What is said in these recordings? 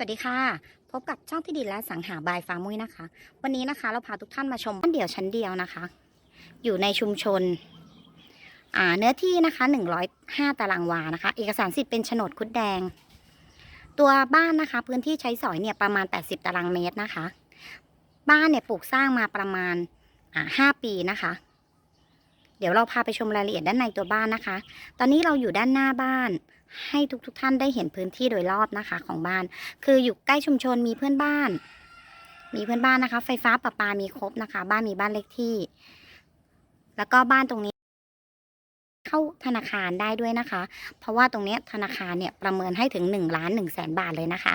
สวัสดีค่ะ พบกับช่องที่ดินและสังหาบายฟ้ามุ้ยนะคะ วันนี้นะคะเราพาทุกท่านมาชมบ้านเดี่ยวชั้นเดียวนะคะ อยู่ในชุมชนเนื้อที่นะคะ 105 ตารางวานะคะ เอกสารสิทธิ์เป็นโฉนดคุดแดง ตัวบ้านนะคะ พื้นที่ใช้สอยเนี่ยประมาณ 80 ตารางเมตรนะคะ บ้านเนี่ยปลูกสร้างมาประมาณอ่า5ปีนะคะ เดี๋ยวเราพาไปชมรายละเอียดด้านในตัวบ้านนะคะ ตอนนี้เราอยู่ด้านหน้าบ้าน ให้ทุกทท่านได้เห็นพื้นที่โดยรอบนะคะของบ้าน คืออยู่ใกล้ชุมชนมีเพื่อนบ้าน มีเพื่อนบ้านนะคะ ไฟฟ้าประปามีครบนะคะ บ้านมีบ้านเลขที่ แล้วก็บ้านตรงนี้ เข้าธนาคารได้ด้วยนะคะ เพราะว่าตรงเนี้ยธนาคารเนี่ยประเมินให้ถึงหนึ่งล้านหนึ่งแสนบาทเลยนะคะ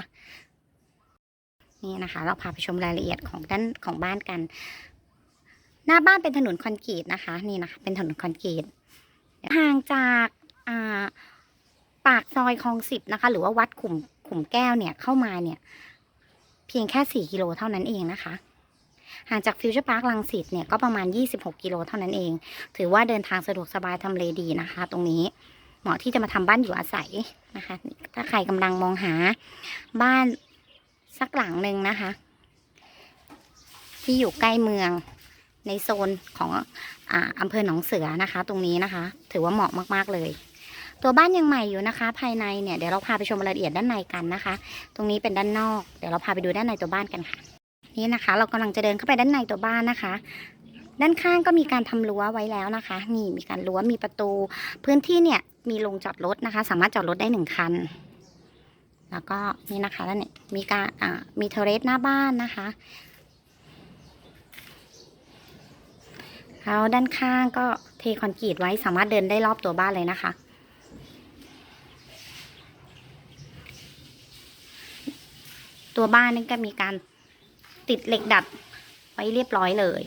นี่นะคะ เราพาไปชมรายละเอียดของด้านของบ้านกัน หน้าบ้านเป็นถนนคอนกรีตนะคะ นี่นะคะ เป็นถนนคอนกรีตห่างจากอ่า ปากซอยคลองสิบนะคะ หรือว่าวัดขุมขุมแก้วเนี่ยเข้ามาเนี่ย เพียงแค่สี่กิโลเท่านั้นเองนะคะห่างจากฟิวเจอร์พาร์คลังสิตเนี่ยก็ประมาณ 26 กิโลเท่านั้นเอง ถือว่าเดินทางสะดวกสบายทำเลดีนะคะ ตรงนี้เหมาะที่จะมาทำบ้านอยู่อาศัยนะคะ ถ้าใครกำลังมองหาบ้านสักหลังหนึ่งนะคะ ที่อยู่ใกล้เมืองในโซนของออำเภอหนองเสือนะคะ ตรงนี้นะคะ ถือว่าเหมาะมาก ๆ เลย ตัวบ้านยังใหม่อยู่นะคะ ภายในเนี่ยเดี๋ยวเราพาไปชมรายละเอียดด้านในกันนะคะ ตรงนี้เป็นด้านนอก เดี๋ยวเราพาไปดูด้านในตัวบ้านกันค่ะ นี่นะคะ เรากำลังจะเดินเข้าไปด้านในตัวบ้านนะคะ ด้านข้างก็มีการทำรั้วไว้แล้วนะคะ นี่มีการรั้วมีประตู พื้นที่เนี่ยมีโรงจอดรถนะคะ สามารถจอดรถได้หนึ่งคัน แล้วก็นี่นะคะแล้วเนี่ยมีการอ่ามีเทเรสหน้าบ้านนะคะแล้วด้านข้างก็เทคอนกรีตไว้สามารถเดินได้รอบตัวบ้านเลยนะคะ ตัวบ้านนี่ก็มีการติดเหล็กดัดไว้เรียบร้อยเลย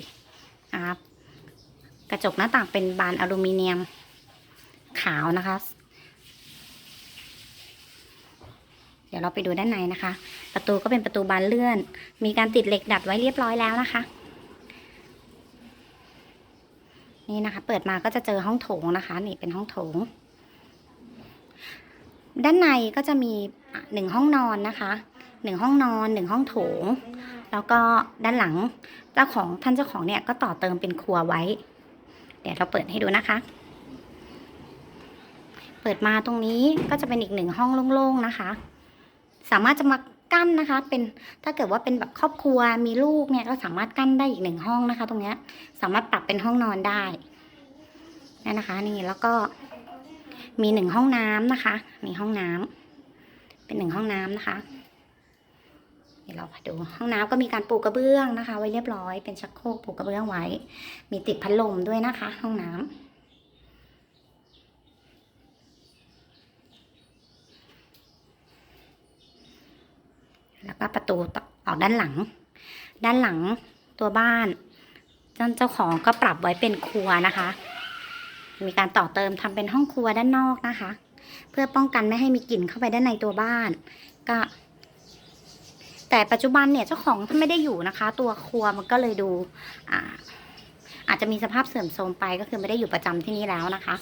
นะครับกระจกหน้าต่างเป็นบานอลูมิเนียมขาวนะคะ เดี๋ยวเราไปดูด้านในนะคะ ประตูก็เป็นประตูบานเลื่อน มีการติดเหล็กดัดไว้เรียบร้อยแล้วนะคะ นี่นะคะ เปิดมาก็จะเจอห้องโถงนะคะ นี่เป็นห้องโถง ด้านในก็จะมีหนึ่งห้องนอนนะคะ หนึ่งห้องนอนหนึ่งห้องโถง แล้วก็ด้านหลังเจ้าของท่านเจ้าของเนี่ยก็ต่อเติมเป็นครัวไว้ เดี๋ยวเราเปิดให้ดูนะคะ เปิดมาตรงนี้ก็จะเป็นอีกหนึ่งห้องโล่งๆนะคะ สามารถจะมากั้นนะคะ เป็นถ้าเกิดว่าเป็นแบบครอบครัวมีลูกเนี่ยก็สามารถกั้นได้อีกหนึ่งห้องนะคะ ตรงเนี้ยสามารถปรับเป็นห้องนอนได้นี่นะคะ นี่แล้วก็มีหนึ่งห้องน้ำนะคะมีห้องน้ำเป็นหนึ่งห้องน้ำนะคะ เดี๋ยวเรามาดูห้องน้ำก็มีการปูกระเบื้องนะคะ ไว้เรียบร้อยเป็นชักโครกปูกระเบื้องไว้ มีติดพัดลมด้วยนะคะ ห้องน้ำแล้วก็ประตูออกด้านหลัง ด้านหลังตัวบ้านเจ้าของก็ปรับไว้เป็นครัวนะคะ มีการต่อเติมทำเป็นห้องครัวด้านนอกนะคะ เพื่อป้องกันไม่ให้มีกลิ่นเข้าไปด้านในตัวบ้าน ก็ แต่ปัจจุบันเนี่ยเจ้าของท่านไม่ได้อยู่นะคะ ตัวครัวมันก็เลยดูอ่าอาจจะมีสภาพเสื่อมโทรมไปก็คือไม่ได้อยู่ประจำที่นี่แล้วนะคะ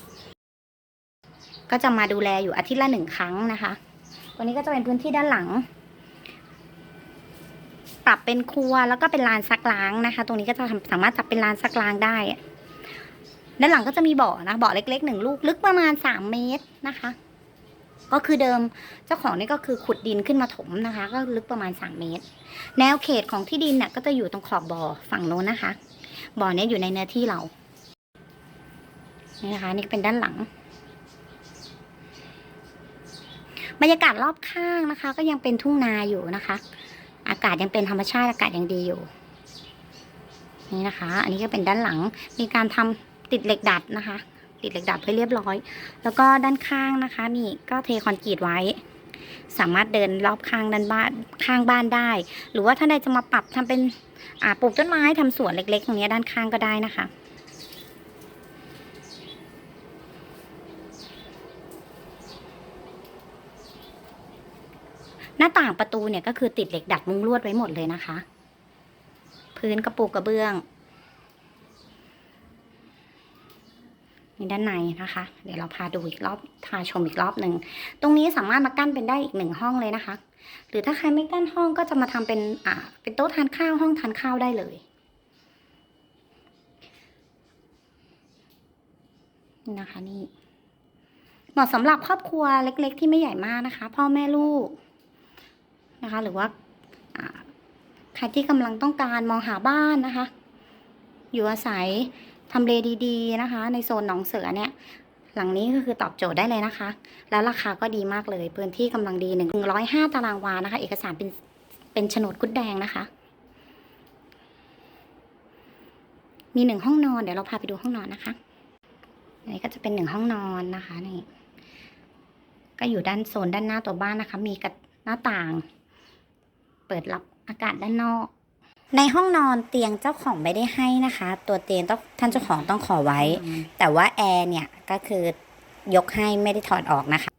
ก็จะมาดูแลอยู่อาทิตย์ละหนึ่งครั้งนะคะ ตัวนี้ก็จะเป็นพื้นที่ด้านหลัง ปรับเป็นครัวแล้วก็เป็นลานซักล้างนะคะ ตรงนี้ก็จะทำสามารถจับเป็นลานซักล้างได้ด้านหลังก็จะมีบ่อนะบ่อเล็กๆหนึ่งลูกลึกประมาณสามเมตรนะคะ ก็คือเดิมเจ้าของนี่ก็คือขุดดินขึ้นมาถมนะคะ ก็ลึกประมาณสามเมตร แนวเขตของที่ดินเนี่ยก็จะอยู่ตรงขอบบ่อฝั่งโน้นนะคะ บ่อเนี้ยอยู่ในเนื้อที่เรานี่นะคะ นี่เป็นด้านหลัง บรรยากาศรอบข้างนะคะ ก็ยังเป็นทุ่งนาอยู่นะคะ อากาศยังเป็นธรรมชาติอากาศยังดีอยู่ นี่นะคะ อันนี้ก็เป็นด้านหลังมีการทำติดเหล็กดัดนะคะ ติดเหล็กดัดไว้เรียบร้อย แล้วก็ด้านข้างนะคะมีก็เทคอนกรีตไว้ สามารถเดินรอบข้างด้านบ้านข้างบ้านได้ หรือว่าถ้านใดจะมาปรับทำเป็นอ่าปลูกต้นไม้ทำสวนเล็ก ๆ ตรงนี้ด้านข้างก็ได้นะคะหน้าต่างประตูเนี่ยก็คือติดเหล็กดัดมุ้งลวดไว้หมดเลยนะคะ พื้นกระปูกระเบื้อง ด้านในนะคะ เดี๋ยวเราพาดูอีกรอบพาชมอีกรอบหนึ่งตรงนี้สามารถมากั้นเป็นได้อีกหนึ่งห้องเลยนะคะ หรือถ้าใครไม่กั้นห้องก็จะมาทำเป็นอ่าเป็นโต๊ะทานข้าวห้องทานข้าวได้เลยนะคะนี่เหมาะสำหรับครอบครัวเล็ก ๆ ที่ไม่ใหญ่มากนะคะ พ่อแม่ลูกนะคะ หรือว่าอ่าใครที่กำลังต้องการมองหาบ้านนะคะ อยู่อาศัย ทำเลดีๆนะคะ ในโซนหนองเสือเนี่ย หลังนี้ก็คือตอบโจทย์ได้เลยนะคะ แล้วราคาก็ดีมากเลย พื้นที่กำลังดีหนึ่งร้อยห้าตารางวานะคะ เอกสารเป็นเป็นโฉนดกุดแดงนะคะ มีหนึ่งห้องนอน เดี๋ยวเราพาไปดูห้องนอนนะคะนนี้ก็จะเป็นหนึ่งห้องนอนนะคะนี่ก็อยู่ด้านโซนด้านหน้าตัวบ้านนะคะ มีกระหน้าต่าง เปิดรับอากาศด้านนอก ในห้องนอนเตียงเจ้าของไม่ได้ให้นะคะ ตัวเตียงต้องท่านเจ้าของต้องขอไว้ แต่ว่าแอร์เนี่ยก็คือยกให้ไม่ได้ถอดออกนะคะ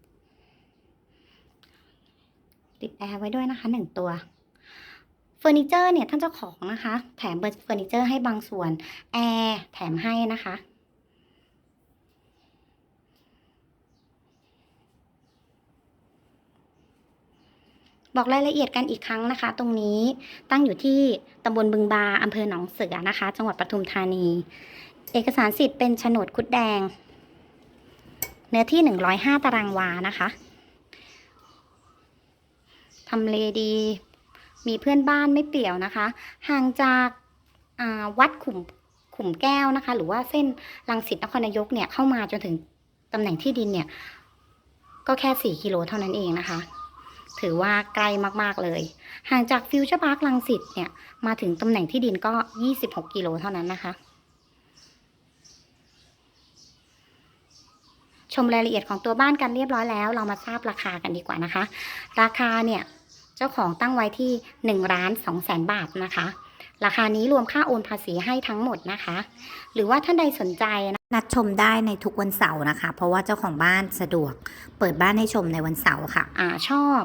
ติดแอร์ไว้ด้วยนะคะหนึ่งตัวเฟอร์นิเจอร์เนี่ยท่านเจ้าของนะคะ แถมเฟอร์นิเจอร์ให้บางส่วนแอร์แถมให้นะคะ บอกรายละเอียดกันอีกครั้งนะคะ ตรงนี้ตั้งอยู่ที่ตำบลบึงบาอำเภอหนองเสือนะคะ จังหวัดปทุมธานี เอกสารสิทธิ์เป็นโฉนดคุดแดง เนื้อที่ 105 ตารางวานะคะทำเลดี มีเพื่อนบ้านไม่เปี่ยวนะคะ ห่างจากาวัดขุมขุมแก้วนะคะ หรือว่าเส้นลังสิตนครนายกเนี่ยเข้ามาจนถึงตำแหน่งที่ดินเนี่ย ก็แค่ 4 กิโลเท่านั้นเองนะคะ ถือว่าใกล้มากๆเลย ห่างจากฟิวเจอร์พาร์คลังสิตเนี่ย มาถึงตำแหน่งที่ดินก็ 26 กิโลเท่านั้นนะคะ ชมรายละเอียดของตัวบ้านกันเรียบร้อยแล้ว เรามาทราบราคากันดีกว่านะคะ ราคาเนี่ย เจ้าของตั้งไว้ที่1ล้าน2แสนบาทนะคะ ราคานี้รวมค่าโอนภาษีให้ทั้งหมดนะคะ หรือว่าท่านใดสนใจนะนัดชมได้ในทุกวันเสาร์นะคะ เพราะว่าเจ้าของบ้านสะดวก เปิดบ้านให้ชมในวันเสาร์ค่ะ อ่าชอบ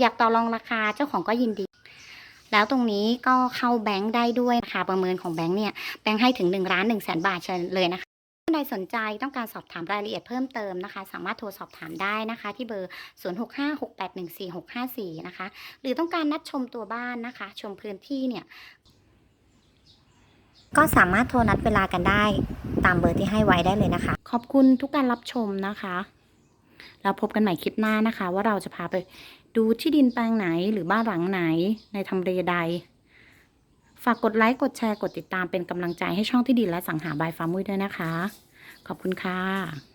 อยากต่อรองราคาเจ้าของก็ยินดี แล้วตรงนี้ก็เข้าแบงค์ได้ด้วยนะคะประเมินของแบงค์เนี่ยแบงค์ให้ถึง1ล้าน1แสนบาทเชิญเลยนะคะท่านใดสนใจต้องการสอบถามรายละเอียดเพิ่มเติมนะคะ สามารถโทรสอบถามได้นะคะ ที่เบอร์ 0656814654 นะคะ หรือต้องการนัดชมตัวบ้านนะคะ ชมพื้นที่เนี่ย ก็สามารถโทรนัดเวลากันได้ตามเบอร์ที่ให้ไว้ได้เลยนะคะ ขอบคุณทุกการรับชมนะคะ แล้วพบกันใหม่คลิปหน้านะคะ ว่าเราจะพาไป ดูที่ดินแปลงไหนหรือบ้านหลังไหนในทำเลใด ฝากกดไลค์กดแชร์กดติดตามเป็นกำลังใจให้ช่องที่ดินและสังหาบายฟาร์มุ้ยด้วยนะคะ ขอบคุณค่ะ